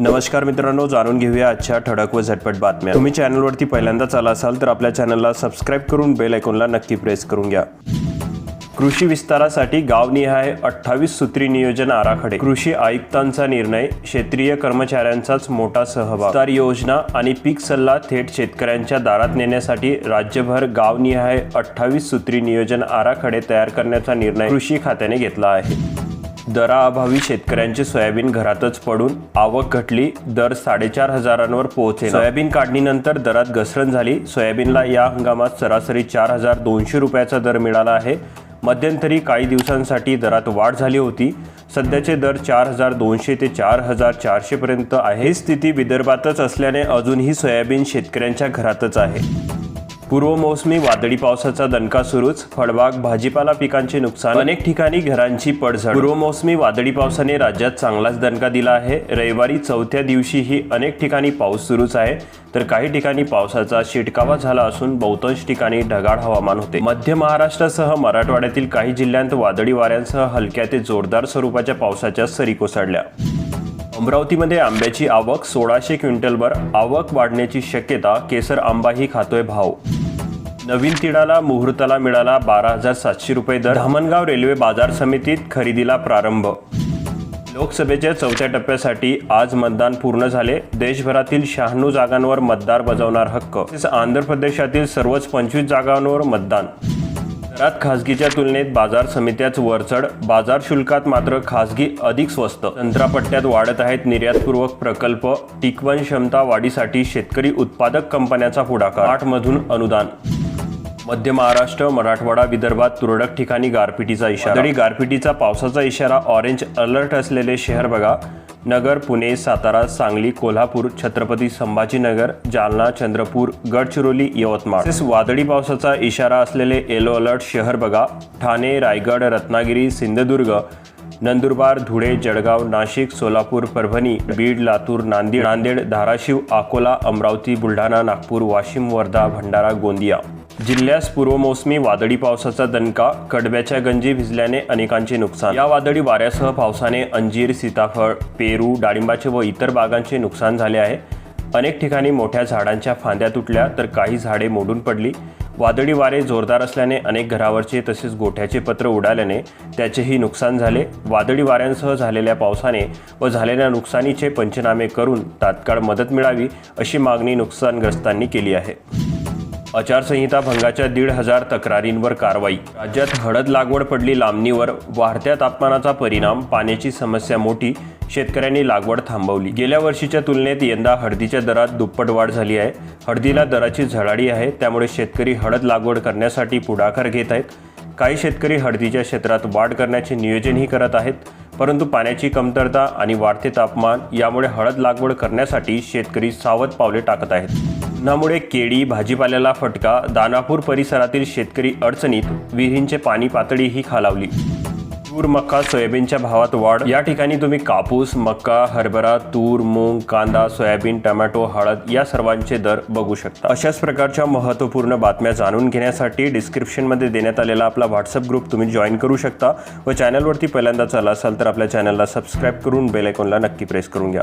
नमस्कार मित्रांनो जाणून घेऊया आजच्या ठळक व झटपट बातम्या. तुम्ही चॅनलवरती पहिल्यांदाच आला असाल तर आपल्या चॅनलला सबस्क्राईब करून बेल आयकॉनला नक्की प्रेस करून घ्या. कृषी विस्तारासाठी गावनिहाय अठ्ठावीस सूत्री नियोजन आराखडे. कृषी आयुक्तांचा निर्णय क्षेत्रीय कर्मचाऱ्यांचाच मोठा सहभाग. तर योजना आणि पीक सल्ला थेट शेतकऱ्यांच्या दारात नेण्यासाठी राज्यभर गावनिहाय अठ्ठावीस सूत्री नियोजन आराखडे तयार करण्याचा निर्णय कृषी खात्याने घेतला आहे. दराअभावी शेतकऱ्यांचे सोयाबीन घरातच पडून आवक घटली दर साडेचार हजारांवर पोहोचले सोयाबीन काढणीनंतर दरात घसरण झाली. सोयाबीनला या हंगामात सरासरी चार हजार दोनशे रुपयाचा दर मिळाला आहे. मध्यंतरी काही दिवसांसाठी दरात वाढ झाली होती. सध्याचे दर चार हजार दोनशे ते चार हजार चारशे पर्यंत आहे स्थिती विदर्भातच असल्याने अजूनही सोयाबीन शेतकऱ्यांच्या घरातच आहे. पूर्व मोसमी वादळी पावसाचा दणका सुरूच. फळबाग भाजीपाला पिकांचे नुकसान. अनेक ठिकाणी घरांची पडझड. पूर्व मोसमी वादळी पावसाने राज्यात चांगलाच दणका दिला आहे. रविवारी चौथ्या दिवशीही अनेक ठिकाणी पाऊस सुरूच आहे. तर काही ठिकाणी पावसाचा शिटकावा झाला असून बहुतांश ठिकाणी ढगाळ हवामान होते. मध्य महाराष्ट्रासह मराठवाड्यातील काही जिल्ह्यांत वादळी वाऱ्यांसह हलक्या ते जोरदार स्वरूपाच्या पावसाच्या सरी कोसळल्या. अमरावतीमध्ये आंब्याची आवक सोळाशे क्विंटलवर आवक वाढण्याची शक्यता केसर आंबाही खातोय भाव. नवीन तिडाला मुहूर्ताला मिळाला बारा हजार सातशे रुपये दर. धामणगाव रेल्वे बाजार समितीत खरेदीला प्रारंभ. लोकसभेच्या चौथ्या टप्प्यासाठी आज मतदान पूर्ण झाले. देशभरातील शहाण्णव जागांवर मतदार बजावणार हक्क. तसेच आंध्र प्रदेशातील सर्वच पंचवीस जागांवर मतदान. त्यात खासगीच्या तुलनेत बाजार समित्याच वरचढ बाजार शुल्कात मात्र खासगी अधिक स्वस्त. संत्रापट्ट्यात वाढत आहेत निर्यातपूर्वक प्रकल्प टिकवण क्षमता वाढीसाठी शेतकरी उत्पादक कंपन्याचा पुढाकार. आठ मधून अनुदान. मध्य महाराष्ट्र मराठवाडा विदर्भात तुरळक ठिकाणी गारपिटीचा इशारा. तरी गारपिटीचा पावसाचा इशारा ऑरेंज अलर्ट असलेले शहर बघा. नगर पुणे सातारा सांगली कोल्हापूर छत्रपती संभाजीनगर जालना चंद्रपूर गडचिरोली यवतमाळ. तसेच वादळी पावसाचा इशारा असलेले येलो अलर्ट शहर बघा. ठाणे रायगड रत्नागिरी सिंधुदुर्ग नंदुरबार धुळे जळगाव नाशिक सोलापूर परभणी बीड लातूर नांदेड नांदेड धाराशिव अकोला अमरावती बुलढाणा नागपूर वाशिम वर्धा भंडारा गोंदिया. जिल्ह्यास पूर्वमोसमी वादळी पावसाचा दणका कडब्याच्या गंजी भिजल्याने अनेकांचे नुकसान. या वादळी वाऱ्यासह पावसाने अंजीर सीताफळ पेरू डाळिंबाचे व इतर बागांचे नुकसान झाले आहे. अनेक ठिकाणी मोठ्या झाडांच्या फांद्या तुटल्या तर काही झाडे मोडून पडली. वादळी वारे जोरदार असल्याने अनेक घरावरचे तसेच गोठ्याचे पत्र उडाल्याने त्याचेही नुकसान झाले. वादळी वाऱ्यांसह झालेल्या पावसाने व झालेल्या नुकसानीचे पंचनामे करून तात्काळ मदत मिळावी अशी मागणी नुकसानग्रस्तांनी केली आहे. आचारसंहिता भंगाच्या दीड हजार तक्रारींवर कारवाई. राज्यात हळद लागवड पडली लांबणीवर. वाढत्या तापमानाचा परिणाम पाण्याची समस्या मोठी शेतकऱ्यांनी लागवड थांबवली. गेल्या वर्षीच्या तुलनेत यंदा हळदीच्या दरात दुप्पट वाढ झाली आहे. हळदीला दराची झळाळी आहे त्यामुळे शेतकरी हळद लागवड करण्यासाठी पुढाकार घेत आहेत. काही शेतकरी हळदीच्या क्षेत्रात वाढ करण्याचे नियोजनही करत आहेत परंतु पाण्याची कमतरता आणि वाढते तापमान यामुळे हळद लागवड करण्यासाठी शेतकरी सावध पावले टाकत आहेत. उन्हामुळे केळी भाजीपाल्याला फटका दानापूर परिसरातील शेतकरी अडचणीत विहिरींचे पाणी पातळीही खालावली. तूर मक्का सोयाबीनच्या भावात वाढ या ठिकाणी तुम्ही कापूस मक्का हरभरा तूर मूग कांदा सोयाबीन टमॅटो हळद या सर्वांचे दर बघू शकता. अशाच प्रकारच्या महत्त्वपूर्ण बातम्या जाणून घेण्यासाठी डिस्क्रिप्शनमध्ये देण्यात आलेला आपला व्हॉट्सअप ग्रुप तुम्ही जॉईन करू शकता व चॅनलवरती पहिल्यांदाच आला असाल तर आपल्या चॅनलला सबस्क्राईब करून बेल आयकॉनला नक्की प्रेस करून घ्या.